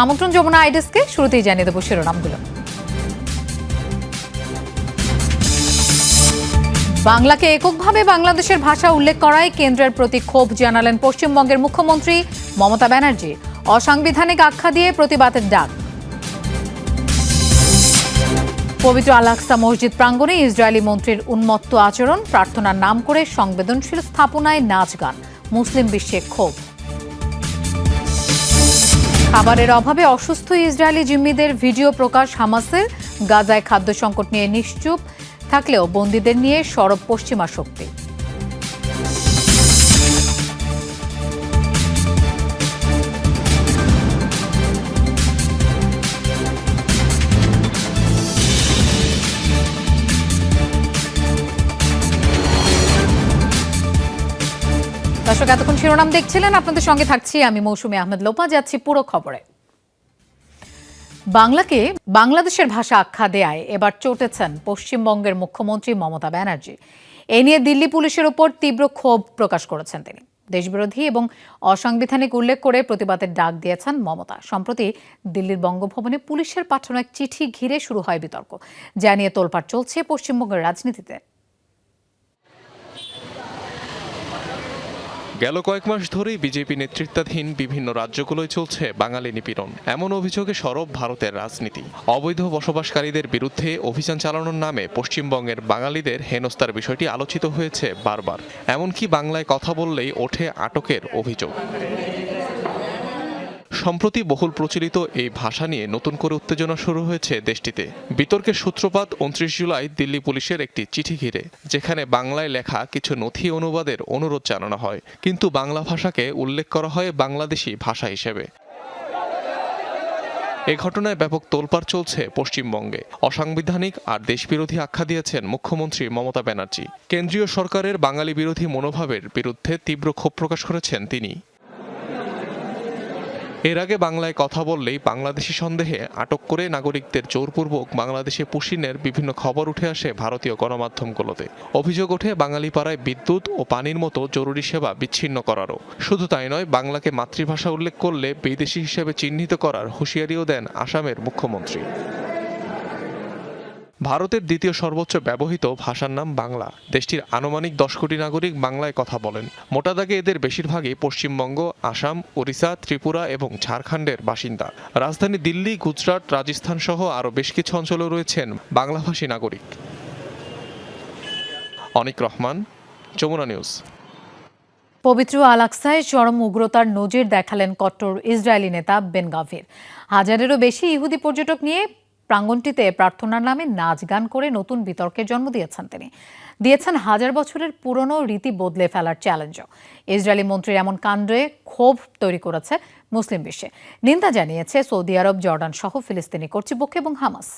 আমন্ত্রণ যমুনা আইডেসকে, শুরুতেই জানিয়ে দেবো শিরোনামগুলো। বাংলাকে এককভাবে বাংলাদেশের ভাষা উল্লেখ করায় কেন্দ্রের প্রতি ক্ষোভ জানালেন পশ্চিমবঙ্গের মুখ্যমন্ত্রী মমতা ব্যানার্জি। অসাংবিধানিক আখ্যা দিয়ে প্রতিবাদের ডাক। পবিত্র আলাক্সা মসজিদ প্রাঙ্গণে ইসরায়েলি মন্ত্রীর উন্মত্ত আচরণ, প্রার্থনার নাম করে সংবেদনশীল স্থাপনায় নাচ গান। মুসলিম বিশ্বে ক্ষোভ। খাবারের অভাবে অসুস্থ ইসরায়েলি জিম্মিদের ভিডিও প্রকাশ হামাসের। গাজায় খাদ্য সংকট নিয়ে নিশ্চুপ থাকলেও বন্দীদের নিয়ে সরব পশ্চিমা শক্তি। দর্শক, এতক্ষণ শিরোনাম দেখছিলেন। আপনাদের সঙ্গে থাকছি আমি মৌসুমী আহমেদ লোপা। যাচ্ছি পুরো খবরে। বাংলাকে বাংলাদেশের ভাষা আখ্যা দেয়ায় এবার চটেছেন পশ্চিমবঙ্গের মুখ্যমন্ত্রী মমতা ব্যানার্জি। এ নিয়ে দিল্লি পুলিশের উপর তীব্র ক্ষোভ প্রকাশ করেছেন তিনি। দেশবিরোধী এবং অসাংবিধানিক উল্লেখ করে প্রতিবাদের ডাক দিয়েছেন মমতা। সম্প্রতি দিল্লির বঙ্গভবনে পুলিশের পাঠানো এক চিঠি ঘিরে শুরু হয় বিতর্ক। যা নিয়ে তোলপাড় চলছে পশ্চিমবঙ্গের রাজনীতিতে। গেল কয়েক মাস ধরেই বিজেপি নেতৃত্বাধীন বিভিন্ন রাজ্যগুলোয় চলছে বাঙালি নিপীড়ন। এমন অভিযোগে সরব ভারতের রাজনীতি। অবৈধ বসবাসকারীদের বিরুদ্ধে অভিযান চালানোর নামে পশ্চিমবঙ্গের বাঙালিদের হেনস্থার বিষয়টি আলোচিত হয়েছে বারবার। এমনকি বাংলায় কথা বললেই ওঠে আটকের অভিযোগ। সম্প্রতি বহুল প্রচলিত এই ভাষা নিয়ে নতুন করে উত্তেজনা শুরু হয়েছে দেশটিতে। বিতর্কের সূত্রপাত উনত্রিশ জুলাই দিল্লি পুলিশের একটি চিঠি ঘিরে, যেখানে বাংলায় লেখা কিছু নথি অনুবাদের অনুরোধ জানানো হয়। কিন্তু বাংলা ভাষাকে উল্লেখ করা হয় বাংলাদেশি ভাষা হিসেবে। এ ঘটনায় ব্যাপক তোলপাড় চলছে পশ্চিমবঙ্গে। অসাংবিধানিক আর দেশবিরোধী আখ্যা দিয়েছেন মুখ্যমন্ত্রী মমতা ব্যানার্জি। কেন্দ্রীয় সরকারের বাঙালি বিরোধী মনোভাবের বিরুদ্ধে তীব্র ক্ষোভ প্রকাশ করেছেন তিনি। এর আগে বাংলায় কথা বললেই বাংলাদেশি সন্দেহে আটক করে নাগরিকদের জোরপূর্বক বাংলাদেশে পুশিনের বিভিন্ন খবর উঠে আসে ভারতীয় গণমাধ্যমগুলোতে। অভিযোগ ওঠে বাঙালি পাড়ায় বিদ্যুৎ ও পানির মতো জরুরি সেবা বিচ্ছিন্ন করারও। শুধু তাই নয়, বাংলাকে মাতৃভাষা উল্লেখ করলে বিদেশি হিসেবে চিহ্নিত করার হুঁশিয়ারিও দেন আসামের মুখ্যমন্ত্রী। ভারতের দ্বিতীয় সর্বোচ্চ ব্যবহৃত ভাষার নাম বাংলা। দেশটির আনুমানিক দশ কোটি নাগরিক বাংলায় কথা বলেন। মোটা দাগে এদের বেশিরভাগই পশ্চিমবঙ্গ, আসাম, ওড়িশা, ত্রিপুরা এবং ঝাড়খণ্ডের বাসিন্দা। রাজধানী দিল্লি, গুজরাট, রাজস্থান সহ আরও বেশ কিছু অঞ্চলে রয়েছেন বাংলাভাষী নাগরিক। অনিক রহমান, যমুনা নিউজ। পবিত্র আলাক্সায় চরম উগ্রতার নজির দেখালেন কট্টর ইসরায়েলি নেতা বেন গাভির হাজারেরও বেশি ইহুদি পর্যটক নিয়ে প্রাঙ্গণটিতে প্রার্থনার নামে নাচ গান করে নতুন বিতর্কের জন্ম দিয়েছেন তিনি। দিয়েছেন হাজার বছরের পুরনো রীতি বদলে ফেলার চ্যালেঞ্জও ইসরায়েলি মন্ত্রীর এমন কাণ্ডে ক্ষোভ তৈরি করেছে মুসলিম বিশ্বে। নিন্দা জানিয়েছে সৌদি আরব, জর্ডান সহ ফিলিস্তিনি কর্তৃপক্ষ এবং হামাস।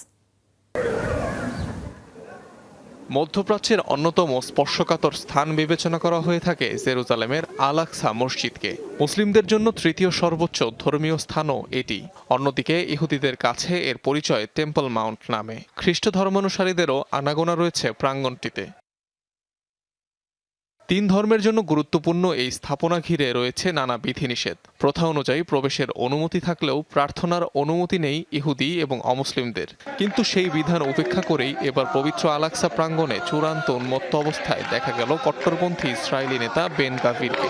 মধ্যপ্রাচ্যের অন্যতম স্পর্শকাতর স্থান বিবেচনা করা হয়ে থাকে জেরুজালেমের আলাকসা মসজিদকে। মুসলিমদের জন্য তৃতীয় সর্বোচ্চ ধর্মীয় স্থানও এটি। অন্যদিকে ইহুদিদের কাছে এর পরিচয় টেম্পল মাউন্ট নামে। খ্রিস্ট ধর্মানুসারীদেরও আনাগোনা রয়েছে প্রাঙ্গণটিতে তিন ধর্মের জন্য গুরুত্বপূর্ণ এই স্থাপনা ঘিরে রয়েছে নানা বিধিনিষেধ। প্রথা অনুযায়ী প্রবেশের অনুমতি থাকলেও প্রার্থনার অনুমতি নেই ইহুদি এবং অমুসলিমদের। কিন্তু সেই বিধান উপেক্ষা করেই এবার পবিত্র আলাক্সা প্রাঙ্গণে চূড়ান্ত উন্মত্ত অবস্থায় দেখা গেল কট্টরপন্থী ইসরায়েলি নেতা বেন গাভিরকে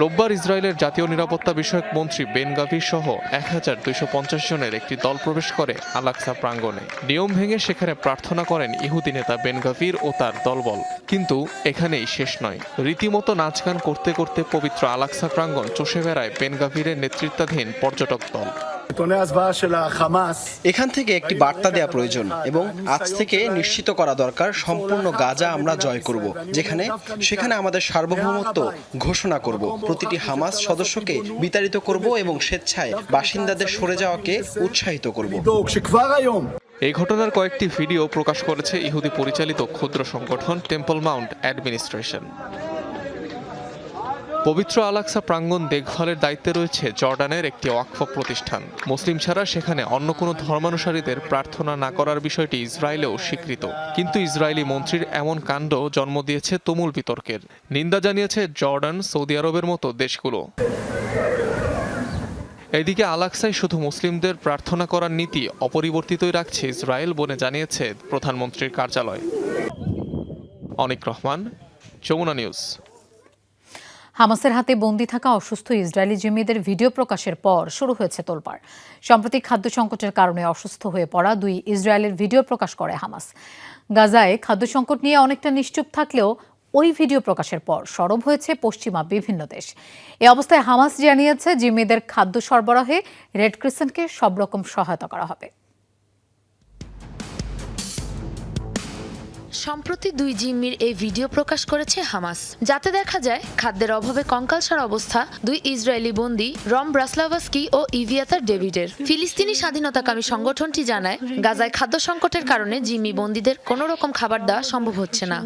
রোববার ইসরায়েলের জাতীয় নিরাপত্তা বিষয়ক মন্ত্রী বেন গাভির সহ এক হাজার দুইশো পঞ্চাশ জনের একটি দল প্রবেশ করে আলাক্সা প্রাঙ্গণে। নিয়ম ভেঙে সেখানে প্রার্থনা করেন ইহুদি নেতা বেনগাভির ও তার দলবল। কিন্তু এখানেই শেষ নয়। রীতিমতো নাচ গান করতে করতে পবিত্র আলাক্সা প্রাঙ্গণ চষে বেড়ায় বেনগাভিরের নেতৃত্বাধীন পর্যটক দল। এখান থেকে একটি বার্তা দেয়া প্রয়োজন এবং আজ থেকে নিশ্চিত করা দরকার সম্পূর্ণ গাজা আমরা জয় করব যেখানে সেখানে আমাদের সার্বভৌমত্ব ঘোষণা করব। প্রতিটি হামাস সদস্যকে বিতাড়িত করব এবং স্বেচ্ছায় বাসিন্দাদের সরে যাওয়াকে উৎসাহিত করব। এই ঘটনার কয়েকটি ভিডিও প্রকাশ করেছে ইহুদি পরিচালিত ক্ষুদ্র সংগঠন টেম্পল মাউন্ট অ্যাডমিনিস্ট্রেশন। পবিত্র আলাক্সা প্রাঙ্গণ দেখভালের দায়িত্বে রয়েছে জর্ডানের একটি ওয়াকফ প্রতিষ্ঠান। মুসলিম ছাড়া সেখানে অন্য কোনো ধর্মানুসারীদের প্রার্থনা না করার বিষয়টি ইসরায়েলেও স্বীকৃত। কিন্তু ইসরায়েলি মন্ত্রীর এমন কাণ্ড জন্ম দিয়েছে তুমুল বিতর্কের। নিন্দা জানিয়েছে জর্ডান, সৌদি আরবের মতো দেশগুলো। এদিকে আলাক্সায় শুধু মুসলিমদের প্রার্থনা করার নীতি অপরিবর্তিতই রাখছে ইসরায়েল বলে জানিয়েছে প্রধানমন্ত্রীর কার্যালয়। অনিক রহমান, যমুনা নিউজ। হামাসের হাতে বন্দি থাকা অসুস্থ ইসরায়েলি জিম্মিদের ভিডিও প্রকাশের পর শুরু হয়েছে তোলপাড়। সম্প্রতি খাদ্য সংকটের কারণে অসুস্থ হয়ে পড়া দুই ইসরায়েলের ভিডিও প্রকাশ করে হামাস। গাজায় খাদ্য সংকট নিয়ে অনেকটা নিশ্চুপ থাকলেও ওই ভিডিও প্রকাশের পর সরব হয়েছে পশ্চিমা বিভিন্ন দেশ। এ অবস্থায় হামাস জানিয়েছে, জিম্মিদের খাদ্য সরবরাহে রেড ক্রিসেন্টকে সব রকম সহায়তা করা হবে। সম্প্রতি দুই জিম্মির এই ভিডিও প্রকাশ করেছে হামাস। যাতে দেখা যায়, খাদ্যের অভাবে কঙ্কালসার অবস্থা দুই ইসরায়েলি বন্দী রম ব্রাসলাভাস্কি ও ইভিয়াতার ডেভিডের। ফিলিস্তিনি স্বাধীনতাকামী সংগঠনটি জানায়, গাজায় খাদ্য সংকটের কারণে জিম্মি বন্দীদের কোনো রকম খাবার দেওয়া সম্ভব হচ্ছে না।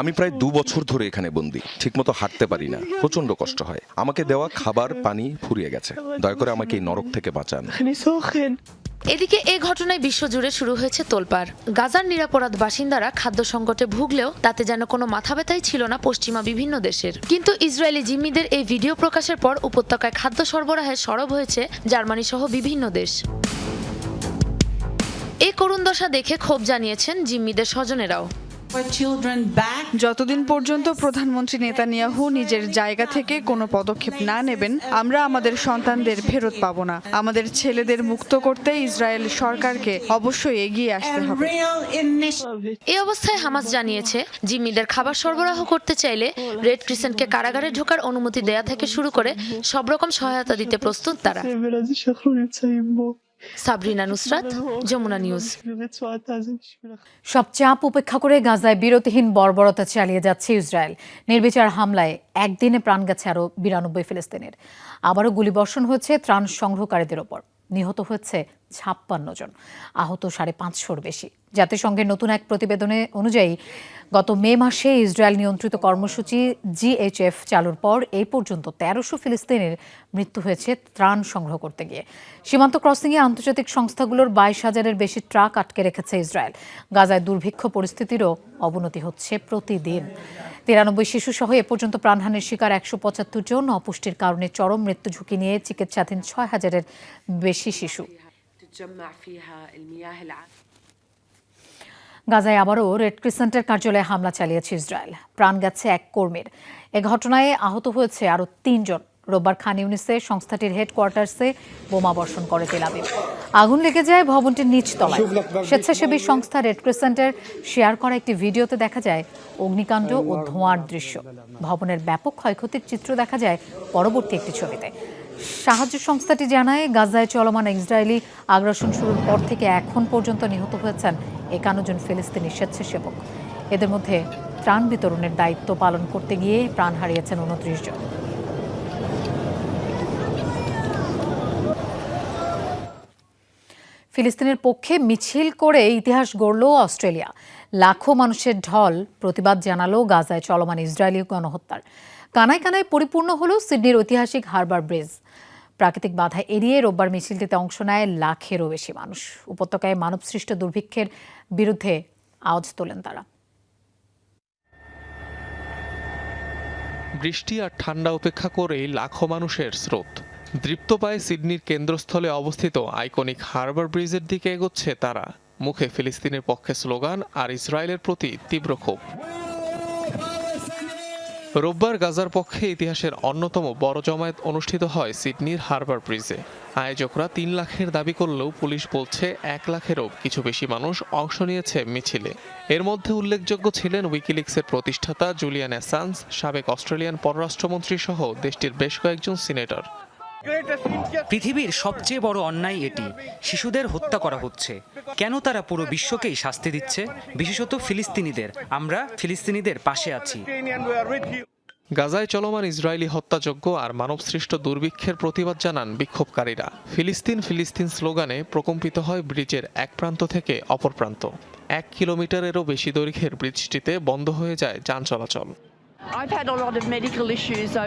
আমি প্রায় দু বছর ধরে এখানে বন্দি, ঠিকমতো হাঁটতে পারি না প্রচণ্ড কষ্ট হয়। আমাকে দেওয়া খাবার, পানি ফুরিয়ে গেছে। দয়া করে আমাকে এই নরক থেকে বাঁচান। এদিকে এ ঘটনায় বিশ্বজুড়ে শুরু হয়েছে তোলপার গাজার নিরাপরাধ বাসিন্দারা খাদ্য সংকটে ভুগলেও তাতে যেন কোনো মাথা ব্যথাই ছিল না পশ্চিমা বিভিন্ন দেশের। কিন্তু ইসরায়েলি জিম্মিদের এই ভিডিও প্রকাশের পর উপত্যকায় খাদ্য সরবরাহে সরব হয়েছে জার্মানি সহ বিভিন্ন দেশ। এই করুণ দশা দেখে ক্ষোভ জানিয়েছেন জিম্মিদের স্বজনেরাও। যতদিন পর্যন্ত প্রধানমন্ত্রী নেতানিয়াহু নিজের জায়গা থেকে কোনো পদক্ষেপ না নেবেন আমরা আমাদের সন্তানদের ফেরত পাব না। আমাদের ছেলেদের মুক্ত করতে ইসরায়েল সরকারকে অবশ্যই এগিয়ে আসতে হবে। এই অবস্থায় হামাস জানিয়েছে জিম্মিদের খাবার সরবরাহ করতে চাইলে রেড ক্রিসেন্টকে কারাগারে ঢোকার অনুমতি দেয়া থেকে শুরু করে সব রকম সহায়তা দিতে প্রস্তুত তারা। সাবরিনা নুসরাত, যমুনা নিউজ। সব চাপ উপেক্ষা করে গাজায় বিরতিহীন বর্বরতা চালিয়ে যাচ্ছে ইসরায়েল। নির্বিচার হামলায় একদিনে প্রাণ গেছে আরও বিরানব্বই ফিলিস্তিনের। আবারও গুলিবর্ষণ হয়েছে ত্রাণ সংগ্রহকারীদের ওপর। নিহত হয়েছে ছাপ্পান্ন জন। আহত সাড়ে পাঁচশোর বেশি। জাতিসংঘের নতুন এক প্রতিবেদনে অনুযায়ী, গত মে মাসে ইসরায়েল নিয়ন্ত্রিত কর্মসূচি জিএইচএফ চালুর পর এই পর্যন্ত তেরোশো ফিলিস্তিনের মৃত্যু হয়েছে ত্রাণ সংগ্রহ করতে গিয়ে। সীমান্ত ক্রসিংয়ে আন্তর্জাতিক সংস্থাগুলোর বাইশ হাজারের বেশি ট্রাক আটকে রেখেছে ইসরায়েল। গাজায় দুর্ভিক্ষ পরিস্থিতিরও অবনতি হচ্ছে প্রতিদিন। তিরানব্বই শিশু সহ এ পর্যন্ত প্রাণহানির শিকার একশো পঁচাত্তর জন। অপুষ্টির কারণে চরম মৃত্যু ঝুঁকি নিয়ে চিকিৎসাধীন ছয় হাজারের বেশি শিশু। تتجمع فيها المياه العذبة গাজায় আবারও রেড ক্রিসেন্টের কার্যালয়ে হামলা চালিয়েছে ইসরায়েল প্রাণ গেছে এক কর্মীর এ ঘটনায় আহত হয়েছে আরও তিনজন রোববার খান ইউনিসে সংস্থাটির হেডকোয়ার্টার্সে বোমা বর্ষণ করে তেল আবিব আগুন লেগে যায় ভবনটির নিচ তলায় স্বেচ্ছাসেবী সংস্থা রেড ক্রিসেন্টের শেয়ার করা একটি ভিডিওতে দেখা যায় অগ্নিকাণ্ড ও ধোঁয়ার দৃশ্য ভবনের ব্যাপক ক্ষয়ক্ষতির চিত্র দেখা যায় পরবর্তী একটি ছবিতে সাহায্য সংস্থাটি জানায়, গাজায় চলমান ইসরায়েলি আগ্রাসন শুরুর পর থেকে এখন পর্যন্ত নিহত হয়েছেন একান্ন জন ফিলিস্তিনি স্বেচ্ছাসেবক। এদের মধ্যে ত্রাণ বিতরণের দায়িত্ব পালন করতে গিয়ে প্রাণ হারিয়েছেন উনত্রিশ জন। ফিলিস্তিনের পক্ষে মিছিল করে ইতিহাস গড়ল অস্ট্রেলিয়া। লাখো মানুষের ঢল প্রতিবাদ জানালো গাজায় চলমান ইসরায়েলি গণহত্যার। কানায় কানায় পরিপূর্ণ হলো সিডনির ঐতিহাসিক হারবার ব্রিজ। প্রাকৃতিক বাধা এড়িয়ে রোববার মিছিলটিতে অংশ নেয় লাখেরও বেশি মানুষ। উপত্যকায় মানবসৃষ্ট দুর্ভিক্ষের বিরুদ্ধে আওয়াজ তোলেন তারা। বৃষ্টি আর ঠান্ডা উপেক্ষা করেই লাখো মানুষের স্রোত। দৃপ্ত পায়ে সিডনির কেন্দ্রস্থলে অবস্থিত আইকনিক হারবার ব্রিজের দিকে এগোচ্ছে তারা। মুখে ফিলিস্তিনের পক্ষে স্লোগান, আর ইসরায়েলের প্রতি তীব্র ক্ষোভ। রোববার গাজার পক্ষে ইতিহাসের অন্যতম বড় জমায়েত অনুষ্ঠিত হয় সিডনির হারবার ব্রিজে। আয়োজকরা তিন লাখের দাবি করলেও পুলিশ বলছে এক লাখেরও কিছু বেশি মানুষ অংশ নিয়েছে মিছিলে। এর মধ্যে উল্লেখযোগ্য ছিলেন উইকিলিক্সের প্রতিষ্ঠাতা জুলিয়ান অ্যাসান্স, সাবেক অস্ট্রেলিয়ান পররাষ্ট্রমন্ত্রী সহ দেশটির বেশ কয়েকজন সিনেটর। পৃথিবীর সবচেয়ে বড় অন্যায় এটি। শিশুদের হত্যা করা হচ্ছে। কেন তারা পুরো বিশ্বকেই শাস্তি দিচ্ছে? বিশেষত ফিলিস্তিনিদের। আমরা ফিলিস্তিনিদের পাশে আছি। গাজায় চলমান ইসরায়েলি হত্যাযজ্ঞ আর মানবসৃষ্ট দুর্ভিক্ষের প্রতিবাদ জানান বিক্ষোভকারীরা। ফিলিস্তিন ফিলিস্তিন স্লোগানে প্রকম্পিত হয় ব্রিজের এক প্রান্ত থেকে অপর প্রান্ত। এক কিলোমিটারেরও বেশি দৈর্ঘ্যের ব্রিজটিতে বন্ধ হয়ে যায় যান চলাচল।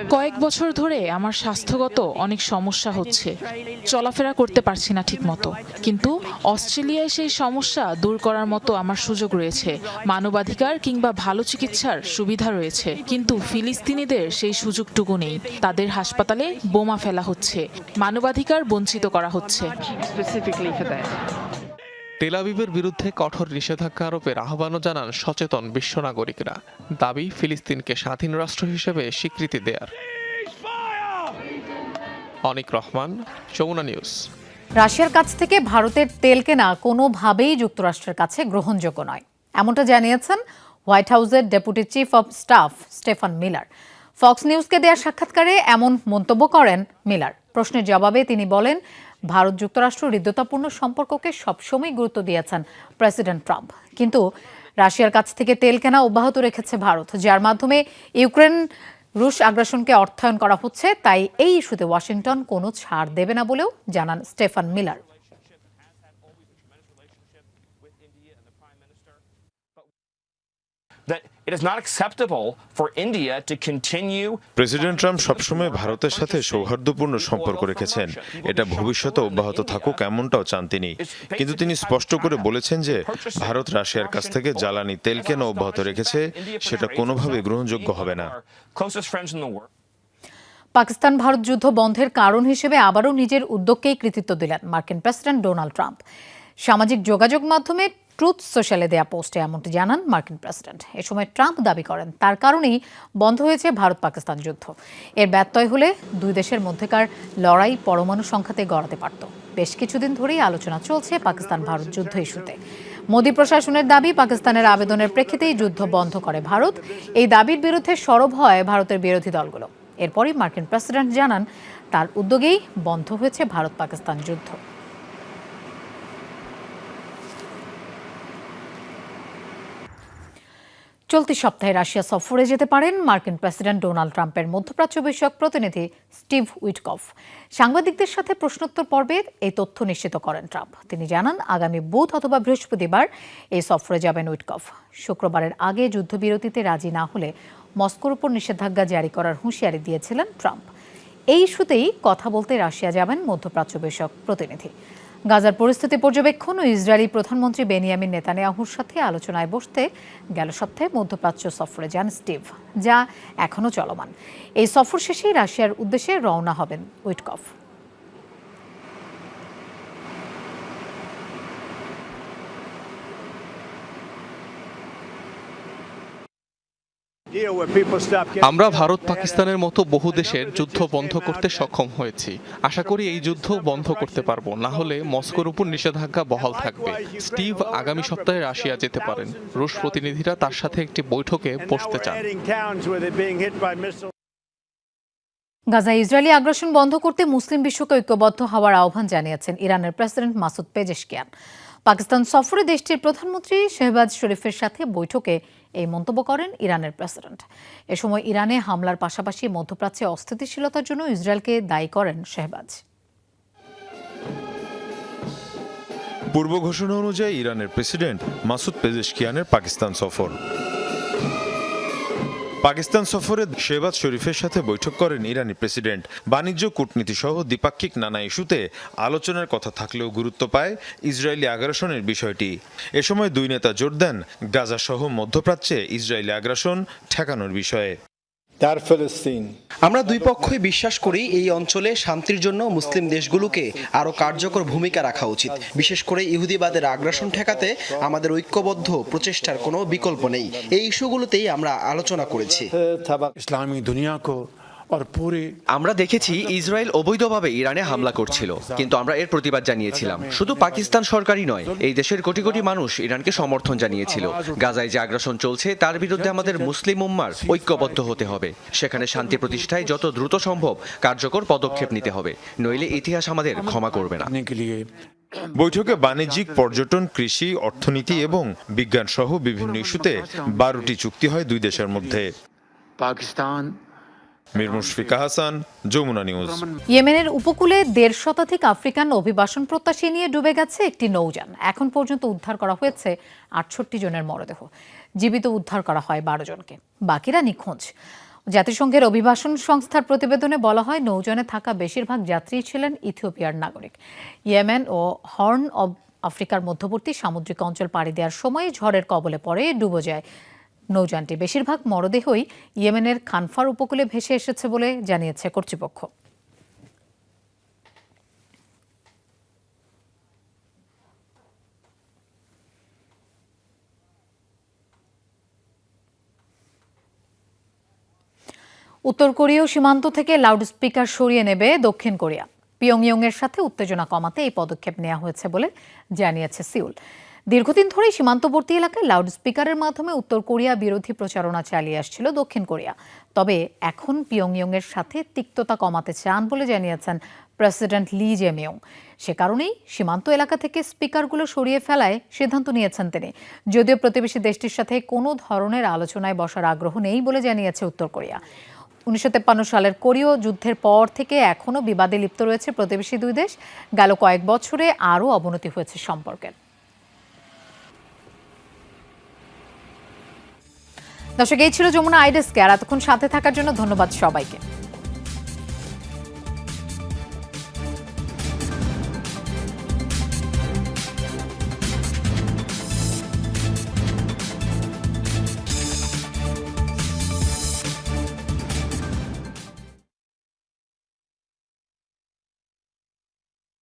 কয়েক বছর ধরে আমার স্বাস্থ্যগত অনেক সমস্যা হচ্ছে। চলাফেরা করতে পারছি না ঠিকমতো। কিন্তু অস্ট্রেলিয়ায় সেই সমস্যা দূর করার মতো আমার সুযোগ রয়েছে। মানবাধিকার কিংবা ভালো চিকিৎসার সুবিধা রয়েছে। কিন্তু ফিলিস্তিনিদের সেই সুযোগটুকু নেই। তাদের হাসপাতালে বোমা ফেলা হচ্ছে। মানবাধিকার বঞ্চিত করা হচ্ছে। তেলাবিবের বিরুদ্ধে কঠোর নিষেধাজ্ঞা আরোপের আহ্বানও জানান সচেতন বিশ্ব নাগরিকরা। দাবি, ফিলিস্তিনকে স্বাধীন রাষ্ট্র হিসেবে স্বীকৃতি দেয়ার। অনিক রহমান, যমুনা নিউজ। রাশিয়ার কাছ থেকে ভারতের তেল কেনা কোনোভাবেই যুক্তরাষ্ট্রের কাছে গ্রহণযোগ্য নয়। এমনটা জানিয়েছেন হোয়াইট হাউসের deputy chief of staff Stephen Miller. Fox নিউজকে দেওয়া সাক্ষাৎকারে এমন মন্তব্য করেন মিলার। প্রশ্নের জবাবে তিনি বলেন ভারত যুক্তরাষ্ট্র হৃদ্যতাপূর্ণ সম্পর্ককে সবসময় গুরুত্ব দিয়েছেন প্রেসিডেন্ট ট্রাম্প। কিন্তু রাশিয়ার কাছ থেকে তেল কেনা অব্যাহত রেখেছে ভারত, যার মাধ্যমে ইউক্রেন রুশ আগ্রাসনকে অর্থায়ন করা হচ্ছে। তাই এই ইস্যুতে ওয়াশিংটন কোনো ছাড় দেবে না বলেও জানান Stephen Miller. That it is not acceptable for India to continue president Trump সবসময় ভারতের সাথে সৌহার্দ্যপূর্ণ সম্পর্ক রেখেছেন। এটা ভবিষ্যতে অব্যাহত থাকুক এমনটাও চান তিনি। কিন্তু তিনি স্পষ্ট করে বলেছেন যে ভারত রাশিয়ার কাছ থেকে জ্বালানি তেল কেন অব্যাহত রেখেছে সেটা কোনোভাবে গ্রহণযোগ্য হবে না। closest friends in the world. Pakistan Bharat যুদ্ধ বন্ধের কারণ হিসেবে আবারও নিজের উদ্যোগকেই কৃতিত্ব দিলেন মার্কিন প্রেসিডেন্ট ডোনাল্ড ট্রাম্প। সামাজিক যোগাযোগ মাধ্যমে ট্রুথ সোশ্যালে দেয়া পোস্টে এমনটি জানান মার্কিন প্রেসিডেন্ট এ সময় ট্রাম্প দাবি করেন, তার কারণেই বন্ধ হয়েছে ভারত পাকিস্তান যুদ্ধ। এর ব্যত্যয় হলে দুই দেশের মধ্যেকার লড়াই পরমাণু সংখ্যাতে গড়াতে পারত। বেশ কিছুদিন ধরেই আলোচনা চলছে পাকিস্তান ভারত যুদ্ধ ইস্যুতে। মোদী প্রশাসনের দাবি, পাকিস্তানের আবেদনের প্রেক্ষিতেই যুদ্ধ বন্ধ করে ভারত। এই দাবির বিরুদ্ধে সরব হয় ভারতের বিরোধী দলগুলো। এরপরই মার্কিন প্রেসিডেন্ট জানান, তার উদ্যোগেই বন্ধ হয়েছে ভারত পাকিস্তান যুদ্ধ। চলতি সপ্তাহে রাশিয়া সফরে যেতে পারেন মার্কিন প্রেসিডেন্ট ডোনাল্ড ট্রাম্পের মধ্যপ্রাচ্য বিষয়ক প্রতিনিধি স্টিভ উইটকফ। সাংবাদিকদের সাথে প্রশ্নোত্তর পর্বে এই তথ্য নিশ্চিত করেন ট্রাম্প। তিনি জানান, আগামী বুধ অথবা বৃহস্পতিবার এই সফরে যাবেন উইটকফ। শুক্রবারের আগে যুদ্ধবিরতিতে রাজি না হলে মস্কোর উপর নিষেধাজ্ঞা জারি করার হুঁশিয়ারি দিয়েছিলেন ট্রাম্প। এই ইস্যুতেই কথা বলতে রাশিয়া যাবেন মধ্যপ্রাচ্য বিষয়ক প্রতিনিধি। গাজার পরিস্থিতি পর্যবেক্ষণ ও ইসরায়েলি প্রধানমন্ত্রী বেনিয়ামিন নেতানিয়াহুর সাথে আলোচনায় বসতে গেল সপ্তাহে মধ্যপ্রাচ্য সফরে যান স্টিভ, যা এখনও চলমান। এই সফর শেষে রাশিয়ার উদ্দেশ্যে রওনা হবেন উইটকফ। আমরা ভারত পাকিস্তানের মতো বহু দেশের যুদ্ধ বন্ধ করতে সক্ষম হয়েছি। আশা করি এই যুদ্ধ বন্ধ করতে পারব না হলে মস্কোর উপর নিষেধাজ্ঞা বহাল থাকবে। স্টিভ আগামী সপ্তাহে রাশিয়া যেতে পারেন। রুশ প্রতিনিধিরা তার সাথে একটি বৈঠকে বসতে চান। গাজায় ইসরায়েলি আগ্রাসন বন্ধ করতে মুসলিম বিশ্বকে ঐক্যবদ্ধ হওয়ার আহ্বান জানিয়েছেন ইরানের প্রেসিডেন্ট মাসুদ পেজেশকিয়ান। পাকিস্তান সফরে দেশটির প্রধানমন্ত্রী শেহবাজ শরীফের সাথে বৈঠকে এই মন্তব্য করেন ইরানের প্রেসিডেন্ট। এ সময় ইরানে হামলার পাশাপাশি মধ্যপ্রাচ্যে অস্থিতিশীলতার জন্য ইসরায়েলকে দায়ী করেন শেহবাজ। পূর্ব ঘোষণা অনুযায়ী ইরানের প্রেসিডেন্ট মাসুদ পেজেশকিয়ানের পাকিস্তান সফর। পাকিস্তান সফরে শেবাজ শরীফের সাথে বৈঠক করেন ইরানি প্রেসিডেন্ট। বাণিজ্য, কূটনীতি সহ দ্বিপাক্ষিক নানা ইস্যুতে আলোচনার কথা থাকলেও গুরুত্ব পায় ইসরায়েলি আগ্রাসনের বিষয়টি। এ সময় দুই নেতা জোর দেন গাজা সহ মধ্যপ্রাচ্যে ইসরায়েলি আগ্রাসন ঠেকানোর বিষয়ে। আমরা দুই পক্ষই বিশ্বাস করি এই অঞ্চলে শান্তির জন্য মুসলিম দেশগুলোকে আরও কার্যকর ভূমিকা রাখা উচিত। বিশেষ করে ইহুদিবাদের আগ্রাসন ঠেকাতে আমাদের ঐক্যবদ্ধ প্রচেষ্টার কোনো বিকল্প নেই। এই ইস্যুগুলোতেই আমরা আলোচনা করেছি। ইসলামী দুনিয়া কো আমরা দেখেছি ইসরায়েল অবৈধভাবে ইরানে হামলা করছিল কিন্তু আমরা এর প্রতিবাদ জানিয়েছিলাম। শুধু পাকিস্তান সরকারই নয় এই দেশের কোটি কোটি মানুষ ইরানকে সমর্থন জানিয়েছিল। গাজায় যে আগ্রাসন চলছে তার বিরুদ্ধে আমাদের মুসলিম উম্মার ঐক্যবদ্ধ হতে হবে। সেখানে শান্তি প্রতিষ্ঠায় যত দ্রুত সম্ভব কার্যকর পদক্ষেপ নিতে হবে। নইলে ইতিহাস আমাদের ক্ষমা করবে না। বৈঠকে বাণিজ্যিক পর্যটন কৃষি অর্থনীতি এবং বিজ্ঞান সহ বিভিন্ন ইস্যুতে বারোটি চুক্তি হয় দুই দেশের মধ্যে। পাকিস্তান মীর মুশফিকা হাসান, যমুনা নিউজ। ইয়েমেনের উপকূলে দেড় শতাধিক আফ্রিকান অভিবাসন প্রত্যাশী নিয়ে ডুবে গেছে একটি নৌযান। এখন পর্যন্ত উদ্ধার করা হয়েছে আটষট্টি জনের মরদেহ। জীবিত উদ্ধার করা হয় বারো জনকে। বাকিরা নিখোঁজ। জাতিসংঘের অভিবাসন সংস্থার প্রতিবেদনে বলা হয়, নৌযানে থাকা বেশিরভাগ যাত্রী ছিলেন ইথিওপিয়ার নাগরিক। ইয়েমেন ও হর্ন অব আফ্রিকার মধ্যবর্তী সামুদ্রিক অঞ্চল পাড়ি দেওয়ার সময় ঝড়ের কবলে পড়ে ডুবে যায় নৌযানটি। বেশিরভাগ মরদেহই ইয়েমেনের খানফার উপকূলে ভেসে এসেছে বলে জানিয়েছে কর্তৃপক্ষ। উত্তর কোরীয় সীমান্ত থেকে লাউডস্পিকার সরিয়ে নেবে দক্ষিণ কোরিয়া। পিয়ংইয়ং এর সাথে উত্তেজনা কমাতে এই পদক্ষেপ নেওয়া হয়েছে বলে জানিয়েছে সিউল। দীর্ঘদিন ধরেই সীমান্তবর্তী এলাকায় লাউডস্পিকারের মাধ্যমে উত্তর কোরিয়া বিরোধী প্রচারণা চালিয়ে আসছিল দক্ষিণ কোরিয়া। তবে এখন পিয়ংইয়ং এর সাথে তিক্ততা কমাতে চান বলে জানিয়েছেন প্রেসিডেন্ট লি জেমিয়ং সে কারণেই সীমান্ত এলাকা থেকে স্পিকারগুলো সরিয়ে ফেলায় সিদ্ধান্ত নিয়েছেন তিনি। যদিও প্রতিবেশী দেশটির সাথে কোনো ধরনের আলোচনায় বসার আগ্রহ নেই বলে জানিয়েছে উত্তর কোরিয়া। উনিশশো সালের কোরীয় যুদ্ধের পর থেকে এখনও বিবাদে লিপ্ত রয়েছে প্রতিবেশী দুই দেশ। গেল কয়েক বছরে আরও অবনতি হয়েছে সম্পর্কের। দর্শক এই ছিল যমুনা আইডেস্কে। আর এতক্ষণ সাথে থাকার জন্য ধন্যবাদ সবাইকে।